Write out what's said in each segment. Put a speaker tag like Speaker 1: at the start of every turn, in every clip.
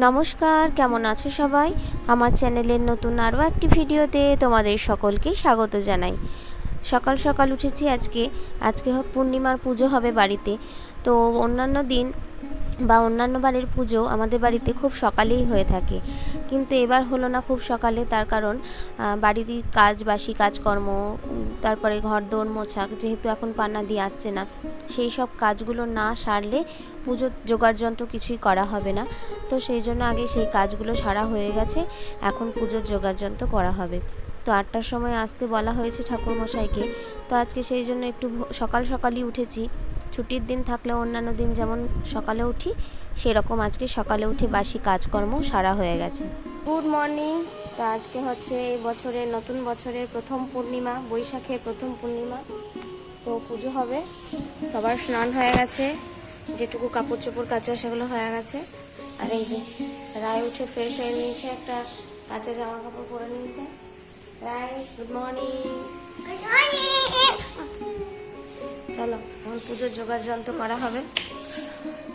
Speaker 1: নমস্কার, কেমন আছো সবাই? আমার চ্যানেলের নতুন আরও একটি ভিডিওতে তোমাদের সকলকে স্বাগত জানাই। সকাল সকাল উঠেছি আজকে। আজকে পূর্ণিমার পুজো হবে বাড়িতে। তো অন্যান্য দিন বা অন্যান্য বাড়ির পুজো আমাদের বাড়িতে খুব সকালেই হয়ে থাকে। কিন্তু এবার হলো না খুব সকালে, তার কারণ বাড়ির কাজ, বাসি কাজকর্ম, তারপরে ঘর দোর মোছা যেহেতু এখন পান্না দিয়ে আসছে না, সেই সব কাজগুলো না সারলে পুজোর জোগাড় যন্ত্র কিছুই করা হবে না। তো সেই জন্য আগে সেই কাজগুলো সারা হয়ে গেছে, এখন পুজোর জোগাড় যন্ত্র করা হবে। তো আটটার সময় আসতে বলা হয়েছে ঠাকুরমশাইকে। তো আজকে সেই জন্য একটু সকাল সকালই উঠেছি। ছুটির দিন থাকলে অন্যান্য দিন যেমন সকালে উঠি, সেরকম আজকে সকালে উঠে বাসি কাজকর্ম সারা হয়ে গেছে। গুড মর্নিং তো আজকে হচ্ছে এই বছরের নতুন বছরের প্রথম পূর্ণিমা, বৈশাখের প্রথম পূর্ণিমা। তো পুজো হবে, সবার স্নান হয়ে গেছে, যেটুকু কাপড় চোপড় কাচা সেগুলো হয়ে গেছে। আর এই যে রায় উঠে ফ্রেশ হয়ে নিয়েছে একটা কাঁচা জামা কাপড় পরে নিয়েছে। রায় গুড মর্নিং চলো এখন পুজোর জোগাড় যন্ত্র করা হবে।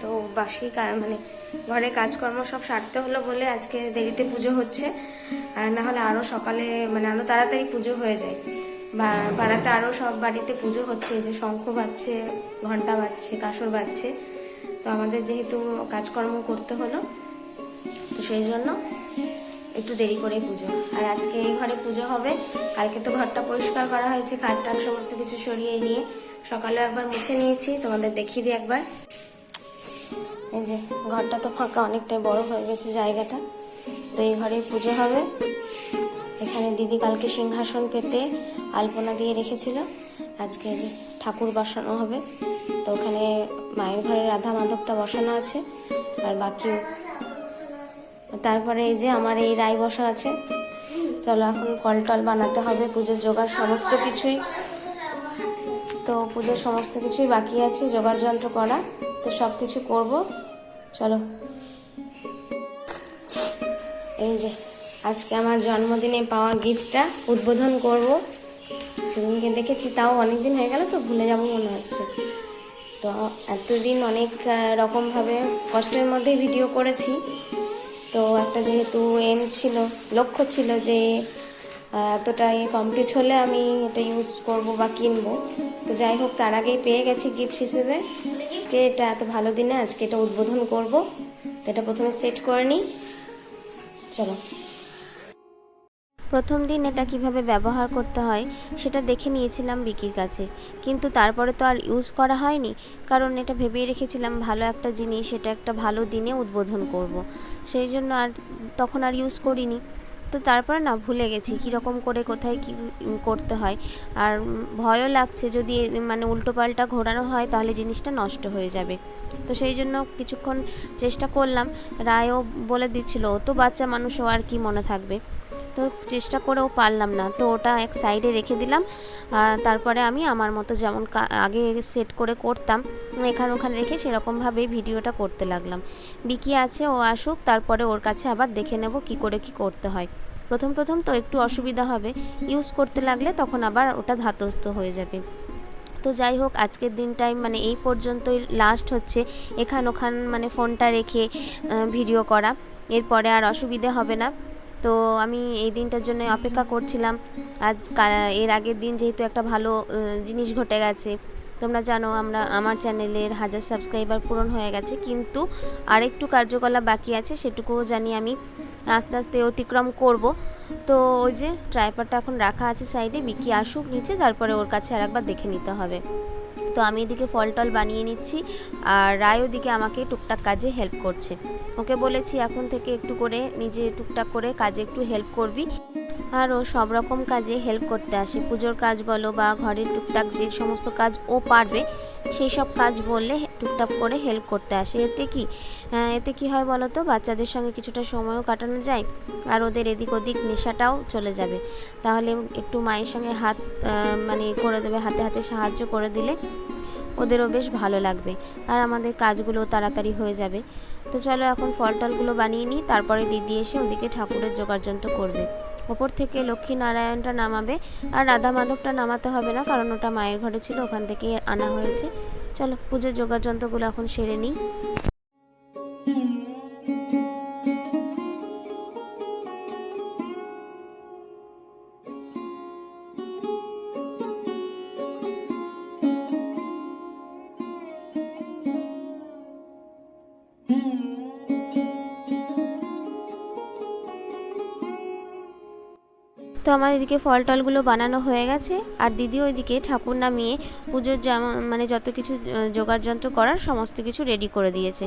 Speaker 1: তো বাসি মানে ঘরে কাজকর্ম সব সারতে হলো বলে আজকে দেরিতে পুজো হচ্ছে। আর না হলে আরও সকালে মানে আরও তাড়াতাড়ি পুজো হয়ে যায়। পাড়াতে আরও সব বাড়িতে পুজো হচ্ছে যে শঙ্খ বাজছে ঘণ্টা বাজছে, কাসর বাজছে। তো আমাদের যেহেতু কাজকর্ম করতে হলো, তো সেই জন্য একটু দেরি করে পুজো। আর আজকে এই ঘরে পুজো হবে। কালকে তো ঘরটা পরিষ্কার করা হয়েছে খাট টাট সমস্ত কিছু সরিয়ে নিয়ে। সকালে একবার মুছে নিয়েছি, তোমাদের দেখিয়ে দিই একবার। এই যে, ঘরটা তো ফাঁকা, অনেকটাই বড় হয়ে গেছে জায়গাটা। তো এই ঘরে পুজো হবে। এখানে দিদি কালকে সিংহাসন পেতে আলপনা দিয়ে রেখেছিল। আজকে যে ঠাকুর বসানো হবে। তো ওখানে মায়ের ঘরে রাধা মাধবটা বসানো আছে। আর বাকি তারপরে এই যে আমার এই রায় বসা আছে। চলো এখন ফল টল বানাতে হবে, পুজোর জোগাড় সমস্ত কিছুই। তো পুজোর সমস্ত কিছুই বাকি আছে, জোগাড় যন্ত্র করা। তো সব কিছু করব। চলো। এই যে, আজকে আমার জন্মদিনে পাওয়া গিফটটা উদ্বোধন করব। সেদিনকে দেখেছি, তাও অনেক দিন হয়ে গেল তো ভুলে যাব মনে হচ্ছে। তো এতদিন অনেক রকমভাবে কষ্টের মধ্যে ভিডিও করেছি। তো একটা যেহেতু এম ছিল, লক্ষ্য ছিল যে এতটা ইয়ে কমপ্লিট হলে আমি এটা ইউজ করব বা কিনবো। তো যাই হোক, তার আগেই পেয়ে গেছি গিফট হিসেবে। কে এটা এত ভালো দিনে, আজকে এটা উদ্বোধন করব। এটা প্রথমে সেট করে নিই। চলো। প্রথম দিন এটা কীভাবে ব্যবহার করতে হয়, সেটা দেখে নিয়েছিলাম বিকির কাছে। কিন্তু তারপরে তো আর ইউজ করা হয়নি, কারণ এটা ভেবেই রেখেছিলাম ভালো একটা জিনিস, এটা একটা ভালো দিনে উদ্বোধন করব। সেই জন্য আর তখন আর ইউজ করিনি। তো তারপরে না ভুলে গেছি কীরকম করে কোথায় কী করতে হয়। আর ভয়ও লাগছে যদি মানে উল্টোপাল্টা ঘোরানো হয় তাহলে জিনিসটা নষ্ট হয়ে যাবে। তো সেই জন্য কিছুক্ষণ চেষ্টা করলাম, রায়ও বলে দিচ্ছিল তো বাচ্চা মানুষও আর কি মনে থাকবে? তো চেষ্টা করেও পারলাম না। তো ওটা এক সাইডে রেখে দিলাম। তারপরে আমি আমার মতো যেমন আগে সেট করে করতাম, এখানে ওখানে রেখে সেরকমভাবেই ভিডিওটা করতে লাগলাম। বিকি আছে, ও আসুক, তারপরে ওর কাছে আবার দেখে নেব কি করে কি করতে হয়। প্রথম প্রথম তো একটু অসুবিধা হবে। ইউজ করতে লাগলে তখন আবার ওটা ধাতস্থ হয়ে যাবে। তো যাই হোক, আজকের দিনটাই মানে এই পর্যন্তই। লাস্ট হচ্ছে এখান ওখান মানে ফোনটা রেখে ভিডিও করা। এরপরে আর অসুবিধে হবে না। তো আমি এই দিনটার জন্য অপেক্ষা করছিলাম। আজ এর আগের দিন যেহেতু একটা ভালো জিনিস ঘটে গেছে। তোমরা জানো আমরা, আমার চ্যানেলের হাজার সাবস্ক্রাইবার পূরণ হয়ে গেছে, কিন্তু আরেকটু কার্যকলাপ বাকি আছে, সেটুকুও জানি আমি আস্তে আস্তে অতিক্রম করব। তো ওই যে ট্রাইপারটা এখন রাখা আছে সাইডে বিকি আসুক নিচে, তারপরে ওর কাছে আর একবার দেখে নিতে হবে। তো আমি এদিকে ফল টল বানিয়ে নিচ্ছি আর রায় ওদিকে আমাকে টুকটাক কাজে হেল্প করছে। ওকে বলেছি, এখন থেকে একটু করে নিজে টুকটাক করে কাজে একটু হেল্প করবি। আর ও সব রকম কাজে হেল্প করতে আসে। পুজোর কাজ বলো বা ঘরের টুকটাক যে সমস্ত কাজ ও পারবে, সেই সব কাজ বললে টুকটাক করে হেল্প করতে আসে। এতে কি এতে কি হয় বলো তো, বাচ্চাদের সঙ্গে কিছুটা সময়ও কাটানো যায় আর ওদের এদিক ওদিক নেশাটাও চলে যাবে। তাহলে একটু মায়ের সঙ্গে হাত মানে করে দেবে, হাতে হাতে সাহায্য করে দিলে ওদেরও বেশ ভালো লাগবে আর আমাদের কাজগুলো তাড়াতাড়ি হয়ে যাবে। তো চলো এখন ফল টলগুলো বানিয়ে নিই, তারপরে দিদি এসে ওদিকে ঠাকুরের জোগাড়যন্ত্র করবে। ওপর থেকে লক্ষ্মী নারায়ণটা নামাবে আর রাধা মাধবটা নামাতে হবে না, কারণ ওটা মায়ের ঘরে ছিল, ওখান থেকে আনা হয়েছে। চলো, পুজোর যোগাযন্ত্রগুলো এখন সেরে নিই। তো আমার এদিকে ফল টলগুলো বানানো হয়ে গেছে। আর দিদি ওইদিকে ঠাকুর নামিয়ে পুজোর যেমন মানে যত কিছু জোগাড় যন্ত্র করার সমস্ত কিছু রেডি করে দিয়েছে।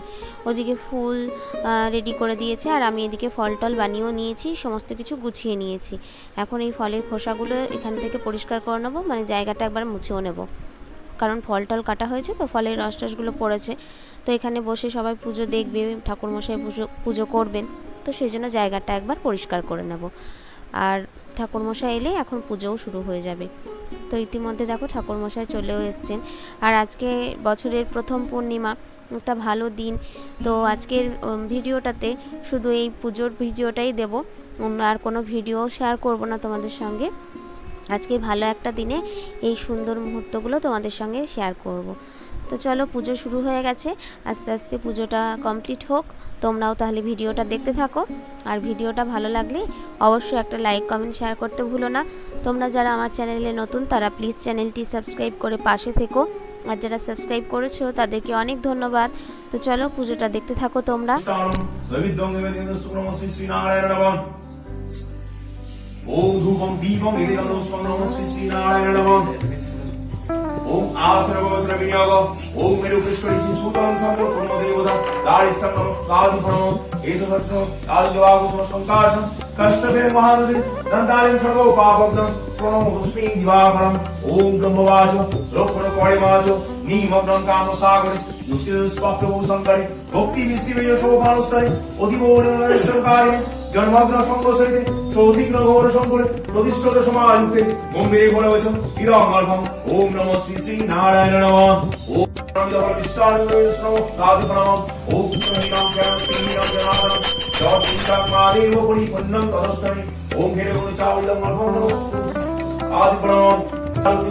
Speaker 1: ওদিকে ফুল রেডি করে দিয়েছে আর আমি এদিকে ফল টল বানিয়েও নিয়েছি, সমস্ত কিছু গুছিয়ে নিয়েছি। এখন এই ফলের খোসাগুলো এখান থেকে পরিষ্কার করে নেব মানে জায়গাটা একবার মুছেও নেব। কারণ ফল টল কাটা হয়েছে তো ফলের রস টসগুলো পড়েছে। তো এখানে বসে সবাই পুজো দেখবে, ঠাকুরমশাই পুজো পুজো করবেন। তো সেই জন্য জায়গাটা একবার পরিষ্কার করে নেব। আর ঠাকুরমশাই এলে এখন পুজোও শুরু হয়ে যাবে। তো ইতিমধ্যে দেখো ঠাকুরমশাই চলেও এসছেন। আর আজকে বছরের প্রথম পূর্ণিমা, একটা ভালো দিন। তো আজকের ভিডিওটাতে শুধু এই পুজোর ভিডিওটাই দেব। আর কোনো ভিডিও শেয়ার করব না তোমাদের সঙ্গে। আজকে ভালো একটা দিনে এই সুন্দর মুহূর্তগুলো তোমাদের সঙ্গে শেয়ার করব। তো চলো পুজো শুরু হয়ে গেছে। আস্তে আস্তে পুজোটা কমপ্লিট হোক। তোমরাও তাহলে ভিডিওটা দেখতে থাকো। আর ভিডিওটা ভালো লাগলে অবশ্যই একটা লাইক কমেন্ট শেয়ার করতে ভুলো না। তোমরা যারা আমার চ্যানেলে নতুন, তারা প্লিজ চ্যানেলটি সাবস্ক্রাইব করে পাশে থেকো। আর যারা সাবস্ক্রাইব করেছ, তাদেরকে অনেক ধন্যবাদ। তো চলো পুজোটা দেখতে থাকো তোমরা।
Speaker 2: ওম আসরবসর বিনিয়োগ, ওম মেরু ঋষি সুতরাং চন্দ্র পূর্ণ দেবতা দারিষ্টম নমস্কার প্রণম এস ভদ্র কাল দেবাকুসুম সংকাশম কষ্টবে মহানদী দন্তালিম সর্ব পাপগ্ন প্রণম লক্ষ্মী দিবাকরম ওম ব্রহ্মবাচ লক্ষণ করে বাচ, নিমগ্নং কাম সাগরে দুষ্কৃতস্পক্ষ সংকারে, ভক্তি মিস্তিমেয় শোভানুস্তরে অধিব কারে জন্মগ্ন সঙ্গ সহিতে সৌশীঘ্র ঘোর শঙ্করে প্রতিষ্ঠিত সমাযুক্তে, গম্ভীরে ঘোর বচন ইরঙ্গর্ভম ওম নমঃ শ্রী শ্রী নারায়ণ নমঃ। ওম আদি প্রণাম। শান্তি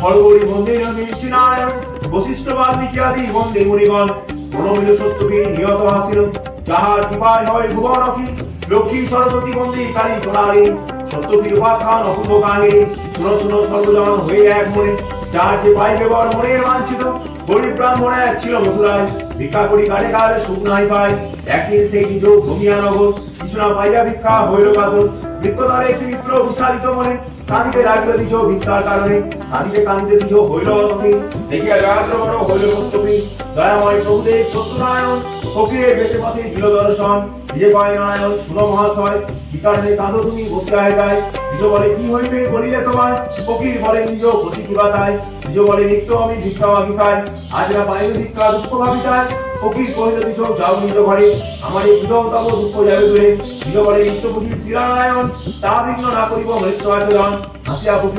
Speaker 2: সর্বরি বন্দির নিশ্চিনারায়ণ বশিষ্ঠ বাল্মীকি আদি বন্দে মুনিগণ মনোমিল সত্যবীর নিহত হাসিল। যাহার কৃপায় হয় ভুবন অখি লক্ষ্মী সরস্বতী বন্দী কালী প্রণালী সত্যবীর উপাখ্যান অপূর্ব কাহিনী, শুনো শুনো, সর্বজন হয়ে এক মনে। যার যে পাইবে বর মনের বাঞ্ছিত গরিব ব্রাহ্মণ এক ছিল মথুরায়। ভিক্ষা করি কানে কালে সুখ পায়। একদিন সেই নিজ ভূমিয়া নগর, কিছু না পাইয়া ভিক্ষা হইল কাতর। বৃত্তদারে সে মিত্র বিশালিত মনে। কাঁদিতে লাগিল দিছো ভিক্ষার কারণে, কাঁদিতে কাঁদিতে দিছো হইল অস্থির দেখিয়া জয়াদ্র বড় হইল সত্যি দয়াময় প্রভুদেব সত্যনারায়ণ, ফকিরের বেশে পথে দিল দর্শন। নিজে পায় নারায়ণ শুনো মহাশয় বিকারে কাঁদো তুমি বসে আয় যায়। নিজ বলে কি হইবে বলিলে তোমার? ফকির বলে নিজ ক্ষতি কি বাতায় নিজ বলে নিত্য আমি ভিক্ষা মাগি খাই আজ না পাইলে ভিক্ষা দুঃখ ভাবি তাই। ফকির কহিল নিজ যাও নিজ ঘরে। আমার এই বিধব তব দুঃখ যাবে দূরে। নিজ বলে নিত্য বুঝি শ্রীরানারায়ণ তা বিঘ্ন না করিব মৃত্যু আচরণ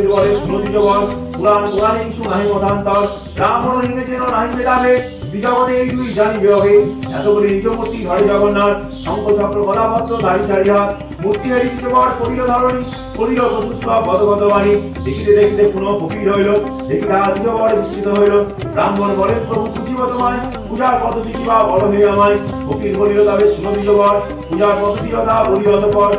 Speaker 2: বলে বল পুরাণ পুরাণে কিছু নাহি মতান্তর নাহি বিজগতে এই দুই এত বলে নিজ মূর্তি ধরে জগন্নাথ শঙ্খ চক্র গদাপত্র দাড়ি চারি মূর্তি হারি বর করিল ধরণী, করিল চতুষ্প পদগত বাণী দেখিতে দেখিতে পুনঃ ফকির হইল দেখি তাহা বর বিস্মিত হইল। ব্রাহ্মণ বলেন প্রভু বুঝিব তোমায়, পূজার পদ্ধতি কিবা বড় হয়ে আমায়। ফকির বলিল তবে শুনো বর পূজার পদ্ধতি কথা বলি অতপর।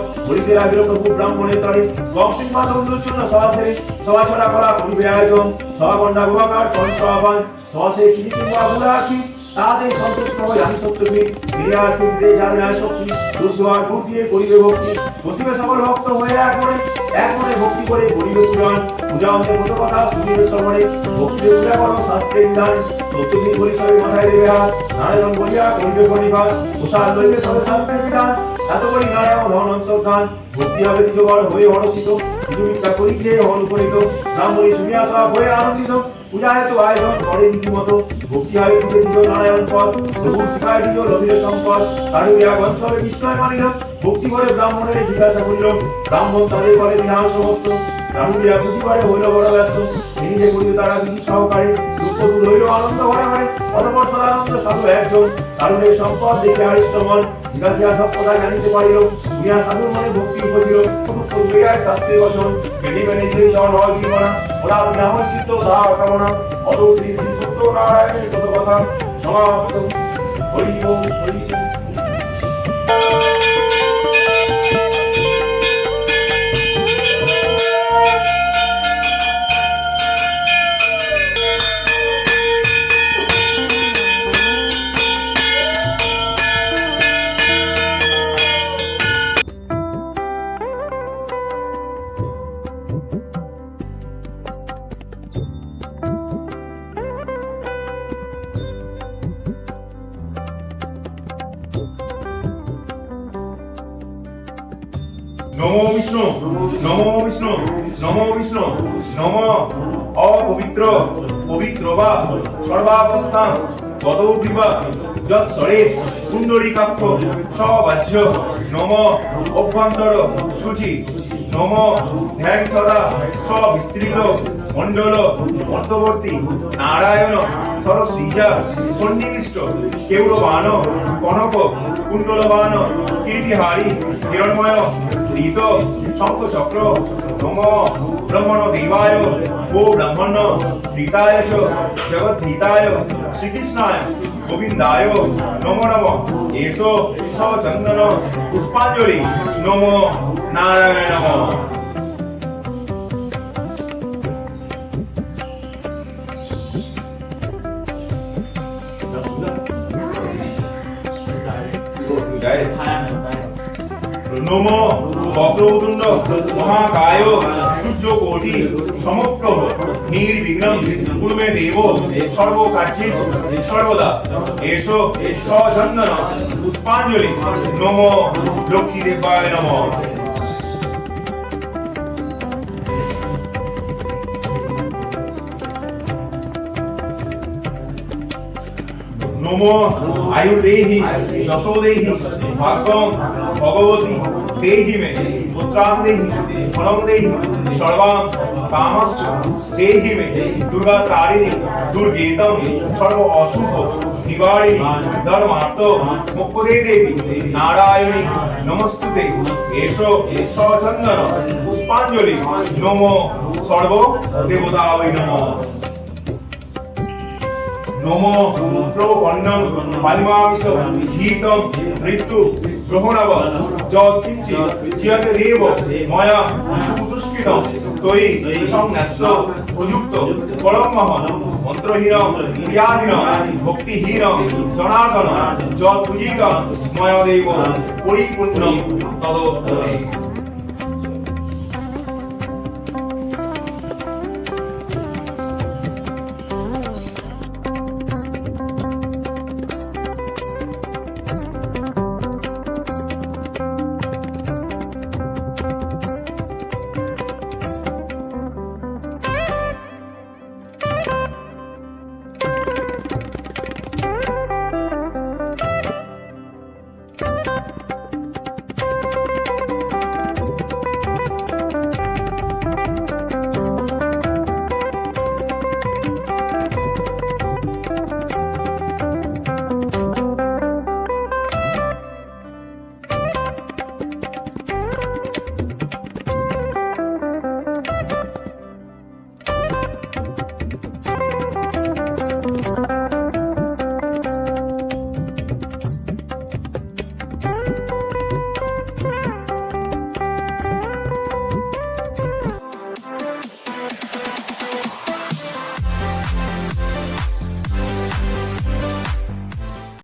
Speaker 2: সভা ছড়া করা করিবে আয়োজন। সভা গোলাকার সহস্রাবান সহসে চিনি কিংবা গুলাকি তাদের সন্তুষ্ট হয়ে আমি সত্যবীর বিরাট কুদ্রে যাদের আয় শক্তি দুধ দোয়ার দুধ দিয়ে করিবে ভক্তি। বসিবে সকল ভক্ত হয়ে এক মনে এক মনে ভক্তি করে করিবে পুরাণ। পূজা অন্তে কত কথা শুনিবে শ্রবণে ভক্তি পূজা করো শাস্ত্রের বিধান সত্যবীর পরিসরে মাথায় দেবে হাত। নারায়ণ বলিয়া করিবে পরিবার, প্রসাদ লইবে সবে শাস্ত্রের বিধান। এত করি নারায়ণ ধন অন্তর্ধান। ভক্তি হবে দ্বিতীয়বার হয়ে হরষিত কিছু ভিক্ষা করি গিয়ে হন উপনীত। ব্রাহ্মণী শুনিয়া সব হয়ে আনন্দিত। পূজায় তো আয়োজন করে রীতিমতো। ভক্তি হয় দিতে দিল নারায়ণ পদ ভক্তিকায় দিল লভিল সম্পদ কারুরিয়া গঞ্চলে বিস্ময় মানিল ভক্তি করে ব্রাহ্মণের জিজ্ঞাসা করিল, ব্রাহ্মণ তাদের করে বিধান সমস্ত? কারুরিয়া বুঝি করে হইল বড় ব্যস্ত। যে করিল তারা বিধি সহকারে দুঃখ দূর হইল আনন্দ ঘরে ঘরে অতপর সদানন্দ সাধু একজন। কারুরের সম্পদ দেখে আড়িষ্ট মন জিজ্ঞাসিয়া সব কথা জানিতে পারিল। মিয়া সাধুর মনে ভক্তি উপজিল শাস্ত্রী বচন। বেটি বেনে যে জন হয় জীবনা তাহা কামনা অত শ্রী শ্রী সত্য নারায়ণের কথা সমাপ্ত হরি ওম। নমো বিষ্ণু, নম। অপবিত্র, পবিত্র বা সর্বাবস্থা গদৌর্ধিবা যৎ সরে কুণ্ডরীকাক্ষ সবাহ্য। নম। অভ্যন্তর, সূচি। নম। ধ্যান সদা, সবিস্তৃত। মণ্ডল মধ্যবর্তী, নারায়ণ সরশ্রীজা সন্নিবিষ্ট কেউরবান কনক, কুণ্ডলবান, কীর্তিহারি, হিরণময় ঋত শঙ্খচক্র নম ব্রহ্মণ দেবায়, ও ব্রাহ্মণ ঋতায় চ, জগদ্ধিতায়, শ্রীকৃষ্ণায়, গোবিন্দায়, নম নম, এসো, সচন্দন, পুষ্পাঞ্জলি, নম, নারায়ণ নম। নম বক্রতুণ্ড মহাকায় সূর্য কোটি সমপ্রভ, নির্বিঘ্নম, কুর্মে দেব, সর্বকার্যে, সর্বদা এসো সচন্দন পুষ্পাঞ্জলি, নম লক্ষ্মী দেবায় নম। নম আয়ুর্দেহি, যশোদেহি ভাগ্যম ভগবতী, দেহি মে পুত্রাং দেহি ফলং দেহি সর্বাং কামশ্চ দেহি মে, দুর্গা তারিণী, দুর্গেতম, সর্ব অশুভ ধর্মার্থ দেবী, নারায়ণী, নমস্তুতে সচন্দন পুষ্পাঞ্জলি, নম, সর্ব দেবতাবৈ নমঃ। নম প্রপন্নম পালিমাংস শীতম মৃত্যু গ্রহণাব যৎকিঞ্চি চিয়তে দেব, ময়া সুপুতুষ্কৃতম তৈ সংন্যস্ত, প্রযুক্ত পরমহ মন্ত্রহীন ক্রিয়াহীন ভক্তিহীন জনার্দন যৎ পূজিত ময়া দেব পরিপূর্ণ